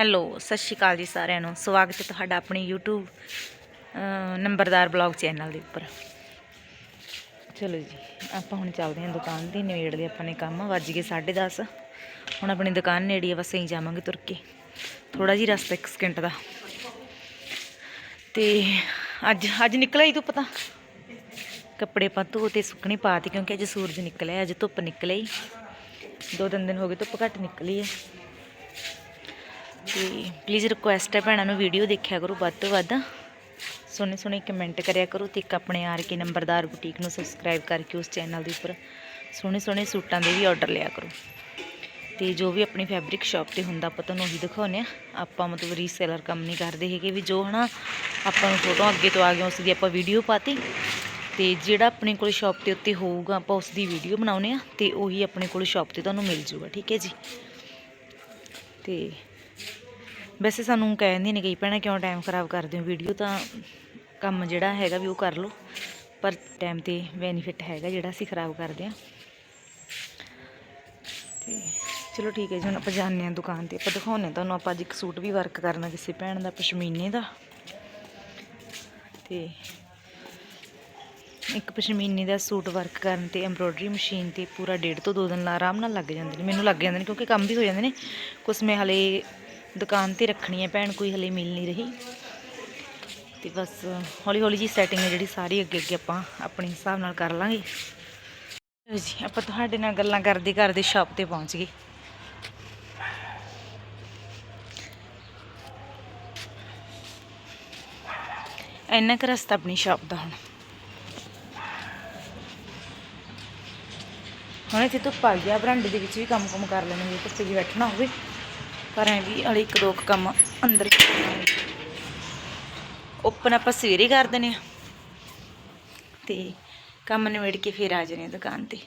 Hello, ਸਤਿ ਸ਼੍ਰੀ ਅਕਾਲ ਜੀ ਸਾਰਿਆਂ ਨੂੰ। ਸਵਾਗਤ ਹੈ ਤੁਹਾਡਾ ਆਪਣੀ YouTube ਨੰਬਰਦਾਰ ਬਲੌਗ ਚੈਨਲ ਦੇ ਉੱਪਰ। ਚਲੋ ਜੀ, ਆਪਾਂ ਹੁਣ ਚੱਲਦੇ ਹਾਂ ਦੁਕਾਨ ਦੀ ਨਵੇੜਦੇ ਆਪਾਂ ਨੇ ਕੰਮ, ਵੱਜ ਗਏ 10:30 ਹੁਣ ਆਪਣੀ ਦੁਕਾਨ ਨੇੜੇ ਆ, ਬਸ ਅਸੀਂ ਜਾਵਾਂਗੇ ਤੁਰ ਕੇ। ਥੋੜਾ ਜਿਹਾ ਰਸਤਾ 1 ਸਕਿੰਟ ਦਾ। ਤੇ ਅੱਜ ਅੱਜ ਨਿਕਲਿਆ ਹੀ ਧੁੱਪ ਤਾਂ। ਕੱਪੜੇ ਪਾ ਧੋ ਤੇ ਸੁੱਕਣੇ ਪਾਤੇ ਕਿਉਂਕਿ ਅੱਜ ਸੂਰਜ ਨਿਕਲਿਆ, ਅੱਜ ਧੁੱਪ ਨਿਕਲੀ ਹੀ। ਦੋ ਤਿੰਨ ਦਿਨ ਹੋ ਗਏ ਧੁੱਪ ਘੱਟ ਨਿਕਲੀ ਹੈ। ਤੇ ਪਲੀਜ਼ ਰਿਕੁਐਸਟ ਹੈ ਭੈਣਾਂ ਨੂੰ ਵੀਡੀਓ ਦੇਖਿਆ ਕਰੋ ਵੱਧ ਤੋਂ ਵੱਧ। ਸੋਹਣੇ ਸੋਹਣੇ ਕਮੈਂਟ ਕਰਿਆ ਕਰੋ ਤੇ ਇੱਕ ਆਪਣੇ ਆਰ ਕੇ ਨੰਬਰਦਾਰ ਬੁਟੀਕ ਨੂੰ ਸਬਸਕ੍ਰਾਈਬ ਕਰਕੇ ਉਸ ਚੈਨਲ ਦੇ ਉੱਪਰ ਸੋਹਣੇ ਸੋਹਣੇ ਸੂਟਾਂ ਦੇ ਵੀ ਆਰਡਰ ਲਿਆ ਕਰੋ। ਤੇ ਜੋ ਵੀ ਆਪਣੀ ਫੈਬਰਿਕ ਸ਼ਾਪ ਤੇ ਹੁੰਦਾ, ਆਪਾਂ ਤੁਹਾਨੂੰ ਉਹੀ ਦਿਖਾਉਂਦੇ ਆ ਆਪਾਂ ਮਤਲਬ ਰੀਸੇਲਰ ਕੰਮ ਨਹੀਂ ਕਰਦੇ ਹੈਗੇ ਵੀ ਜੋ ਹਨਾ, ਆਪਾਂ ਨੂੰ ਫੋਟੋ ਅੱਗੇ ਤੋਂ ਆ ਗਿਆ, ਉਸ ਦੀ ਆਪਾਂ ਵੀਡੀਓ ਪਾਤੀ। ਤੇ ਜਿਹੜਾ ਆਪਣੇ ਕੋਲ ਸ਼ਾਪ ਤੇ ਉੱਤੇ ਹੋਊਗਾ, ਆਪਾਂ ਉਸ ਦੀ ਵੀਡੀਓ ਬਣਾਉਨੇ ਆ ਤੇ ਉਹੀ ਆਪਣੇ ਕੋਲ ਸ਼ਾਪ ਤੇ ਤੁਹਾਨੂੰ ਮਿਲ ਜੂਗਾ, ਠੀਕ ਹੈ ਜੀ? ਤੇ ਵੈਸੇ ਸਾਨੂੰ ਕਹਿੰਦੇ ਨੇ ਕਈ ਭੈਣਾਂ ਕਿਉਂ ਟਾਈਮ ਖਰਾਬ ਕਰਦੇ ਹੋ? ਵੀਡੀਓ ਤਾਂ ਕੰਮ ਜਿਹੜਾ ਹੈਗਾ ਵੀ ਉਹ ਕਰ ਲਓ। ਪਰ ਟਾਈਮ ਤੇ ਬੈਨੀਫਿਟ ਹੈਗਾ ਜਿਹੜਾ ਅਸੀਂ ਖਰਾਬ ਕਰਦੇ ਆ ਤੇ ਚਲੋ ਠੀਕ ਹੈ ਜੀ, ਹੁਣ ਆਪਾਂ ਜਾਂਦੇ ਹਾਂ ਦੁਕਾਨ ਤੇ। ਆਪਾਂ ਦਿਖਾਉਂਦੇ ਹਾਂ ਤੁਹਾਨੂੰ, ਆਪਾਂ ਅੱਜ ਇੱਕ ਸੂਟ ਵੀ ਵਰਕ ਕਰਨਾ ਕਿਸੇ ਭੈਣ ਦਾ, ਪਸ਼ਮੀਨੇ ਦਾ। ਤੇ ਇੱਕ ਪਸ਼ਮੀਨੇ ਦਾ ਸੂਟ ਵਰਕ ਕਰਨ ਤੇ ਐਮਬ੍ਰੋਇਡਰੀ ਮਸ਼ੀਨ ਤੇ ਪੂਰਾ ਡੇਢ ਤੋਂ ਦੋ ਦਿਨ ਆਰਾਮ ਨਾਲ ਲੱਗ ਜਾਂਦੇ ਨੇ। ਮੈਨੂੰ ਲੱਗ ਜਾਂਦੇ ਨੇ, ਕਿਉਂਕਿ ਕੰਮ ਵੀ ਹੋ ਜਾਂਦੇ ਨੇ। ਕੁਛ ਮੈਂ ਹਲੇ ਦੁਕਾਨ ਤੇ ਰੱਖਣੀ ਹੈ ਭੈਣ, ਕੋਈ ਹਲੇ ਮਿਲ ਨਹੀਂ ਰਹੀ। ਤੇ ਬਸ ਹੌਲੀ ਹੌਲੀ ਜੀ ਸੈਟਿੰਗ ਹੈ ਜਿਹੜੀ ਸਾਰੀ, ਅੱਗੇ ਅੱਗੇ ਆਪਾਂ ਆਪਣੇ ਹਿਸਾਬ ਨਾਲ ਕਰ ਲਾਂਗੇ। ਜੀ, ਆਪਾਂ ਤੁਹਾਡੇ ਨਾਲ ਗੱਲਾਂ ਕਰਦੇ ਕਰਦੇ ਸ਼ਾਪ ਤੇ ਪਹੁੰਚ ਗਏ। ਇੰਨਾ ਕੁ ਰਸਤਾ ਆਪਣੀ ਸ਼ਾਪ ਦਾ ਹੁਣ। ਹੁਣ ਇੱਥੇ ਧੁੱਪ ਆ ਗਿਆ ਬਰਾਂਡੇ ਦੇ ਵਿੱਚ ਵੀ ਕੰਮ ਕੁਮ ਕਰ ਲੈਣਗੇ ਜੇ ਧੁੱਪੇ ਜੀ ਬੈਠਣਾ ਹੋਵੇ। ਪਰ ਐ ਵੀ ਹਲੇ ਇੱਕ ਦੋ ਕੁ ਕੰਮ ਅੰਦਰ ਓਪਨ ਆਪਾਂ ਸਵੇਰੇ ਕਰ ਦਿੰਦੇ ਆ ਤੇ ਕੰਮ ਨਿਬੇੜ ਕੇ ਫੇਰ ਆ ਜਾਣੇ ਆ ਦੁਕਾਨ ਤੇ।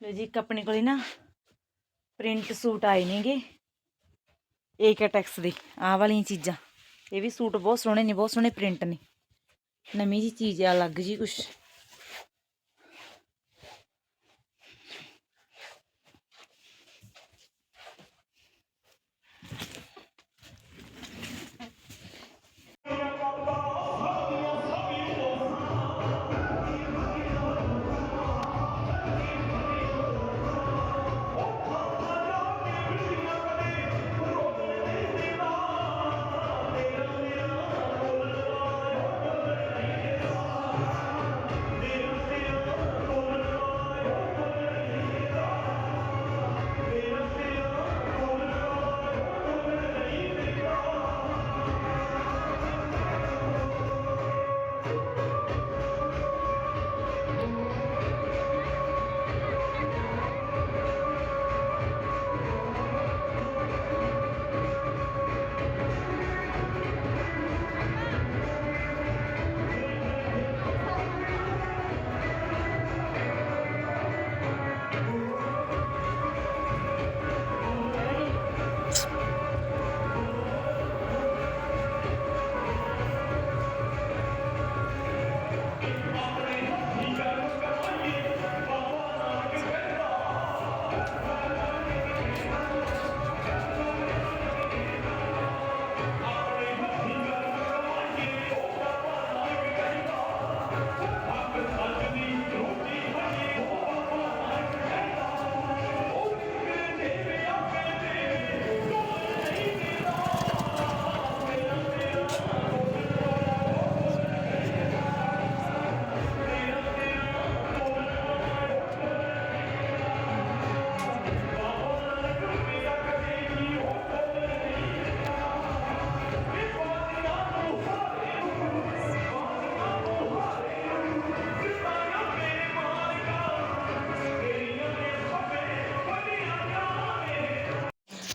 ਲੋ ਜੀ, ਇੱਕ ਆਪਣੇ ਕੋਲੇ ਨਾ ਪ੍ਰਿੰਟ ਸੂਟ ਆਏ ਨੇਗੇ। ਏਕਟੈਕਸ ਦੇ, ਆਹ ਵਾਲੀਆਂ ਚੀਜ਼ਾਂ। ਇਹ ਵੀ ਸੂਟ ਬਹੁਤ ਸੋਹਣੇ ਨੇ, ਬਹੁਤ ਸੋਹਣੇ ਪ੍ਰਿੰਟ ਨੇ। ਨਵੀਂ ਜੀ ਚੀਜ਼ ਆ, ਅਲੱਗ ਜੀ ਕੁਛ।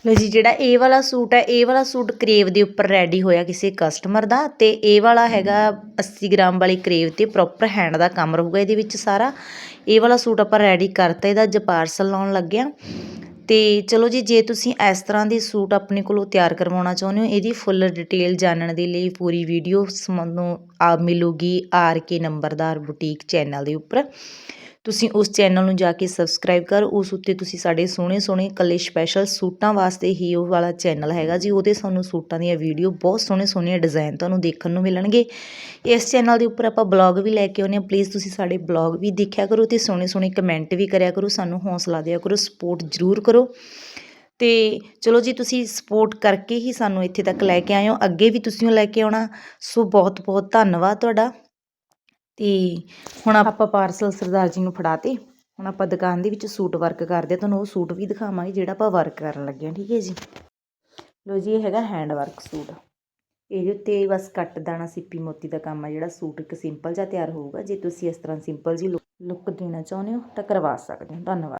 ਲੋ ਜੀ ਜਿਹੜਾ ਇਹ ਵਾਲਾ ਸੂਟ ਹੈ ਇਹ ਵਾਲਾ ਸੂਟ ਕਰੇਵ ਦੇ ਉੱਪਰ ਰੈਡੀ ਹੋਇਆ ਕਿਸੇ ਕਸਟਮਰ ਦਾ ਤੇ ਇਹ ਵਾਲਾ ਹੈਗਾ 80 ਗ੍ਰਾਮ ਵਾਲੀ ਕਰੇਵ ਤੇ ਪ੍ਰੋਪਰ ਹੈਂਡ ਦਾ ਕੰਮ ਰਹੂਗਾ ਇਹਦੇ ਵਿੱਚ ਸਾਰਾ। ਇਹ ਵਾਲਾ ਸੂਟ ਆਪਾਂ ਰੈਡੀ ਕਰਤਾ ਇਹਦਾ ਅੱਜ ਪਾਰਸਲ ਲਾਉਣ ਲੱਗਿਆ। ਤੇ ਚਲੋ ਜੀ ਜੇ ਤੁਸੀਂ ਇਸ ਤਰ੍ਹਾਂ ਦੇ ਸੂਟ ਆਪਣੇ ਕੋਲੋਂ ਤਿਆਰ ਕਰਵਾਉਣਾ ਚਾਹੁੰਦੇ ਹੋ ਇਹਦੀ ਫੁੱਲ ਡਿਟੇਲ ਜਾਣਨ ਦੇ ਲਈ ਪੂਰੀ ਵੀਡੀਓ ਤੁਹਾਨੂੰ ਆ ਮਿਲੂਗੀ ਆਰ ਕੇ ਨੰਬਰਦਾਰ ਬੁਟੀਕ ਚੈਨਲ ਦੇ ਉੱਪਰ। ਤੁਸੀਂ ਉਸ ਚੈਨਲ ਨੂੰ ਜਾ ਕੇ ਸਬਸਕ੍ਰਾਈਬ ਕਰ, ਉਸ ਉੱਤੇ ਤੁਸੀਂ ਸਾਡੇ ਸੋਹਣੇ ਸੋਹਣੇ ਇਕੱਲੇ ਸਪੈਸ਼ਲ ਸੂਟਾਂ ਵਾਸਤੇ ਹੀ ਉਹ ਵਾਲਾ ਚੈਨਲ ਹੈਗਾ ਜੀ, ਉਹਦੇ ਸਾਨੂੰ ਸੂਟਾਂ ਦੀਆਂ ਵੀਡੀਓ ਬਹੁਤ ਸੋਹਣੇ ਸੋਹਣੀਆਂ ਡਿਜ਼ਾਈਨ ਤੁਹਾਨੂੰ ਦੇਖਣ ਨੂੰ ਮਿਲਣਗੇ। ਇਸ ਚੈਨਲ ਦੇ ਉੱਪਰ ਆਪਾਂ ਬਲੌਗ ਵੀ ਲੈ ਕੇ ਆਉਂਦੇ ਹਾਂ ਪਲੀਜ਼ ਤੁਸੀਂ ਸਾਡੇ ਬਲੌਗ ਵੀ ਦੇਖਿਆ ਕਰੋ ਤੇ ਸੋਹਣੇ ਸੋਹਣੇ ਕਮੈਂਟ ਵੀ ਕਰਿਆ ਕਰੋ, ਸਾਨੂੰ ਹੌਸਲਾ ਦਿਆ ਕਰੋ ਸਪੋਰਟ ਜ਼ਰੂਰ ਕਰੋ। ਤੇ ਚਲੋ ਜੀ, ਤੁਸੀਂ ਸਪੋਰਟ ਕਰਕੇ ਹੀ ਸਾਨੂੰ ਇੱਥੇ ਤੱਕ ਲੈ ਕੇ ਆਏ ਹੋ, ਅੱਗੇ ਵੀ ਤੁਸੀਂ ਉਹ ਲੈ ਕੇ ਆਉਣਾ। ਸੋ ਬਹੁਤ ਬਹੁਤ ਧੰਨਵਾਦ ਤੁਹਾਡਾ। ਤੇ ਹੁਣ ਆਪਾਂ ਪਾਰਸਲ ਸਰਦਾਰ ਜੀ ਨੂੰ ਫੜਾਤੇ। ਹੁਣ ਆਪਾਂ ਦੁਕਾਨ ਦੇ ਵਿੱਚ ਸੂਟ ਵਰਕ ਕਰਦੇ ਹਾਂ ਤੁਹਾਨੂੰ ਉਹ ਸੂਟ ਵੀ ਦਿਖਾਵਾਂਗੇ ਜਿਹੜਾ ਆਪਾਂ ਵਰਕ ਕਰਨ ਲੱਗੇ ਹਾਂ, ਠੀਕ ਹੈ ਜੀ? ਲੋ ਜੀ, ਇਹ ਹੈਗਾ ਹੈਂਡ ਵਰਕ ਸੂਟ। ਇਹਦੇ ਉੱਤੇ ਬਸ ਕੱਟ ਦਾਣਾ, ਸਿੱਪੀ ਮੋਤੀ ਦਾ ਕੰਮ ਆ, ਜਿਹੜਾ ਸੂਟ ਇੱਕ ਸਿੰਪਲ ਜਿਹਾ ਤਿਆਰ ਹੋਊਗਾ। ਜੇ ਤੁਸੀਂ ਇਸ ਤਰ੍ਹਾਂ ਸਿੰਪਲ ਜੀ ਲੁੱਕ ਦੇਣਾ ਚਾਹੁੰਦੇ ਹੋ, ਤਾਂ ਕਰਵਾ ਸਕਦੇ ਹੋ। ਧੰਨਵਾਦ।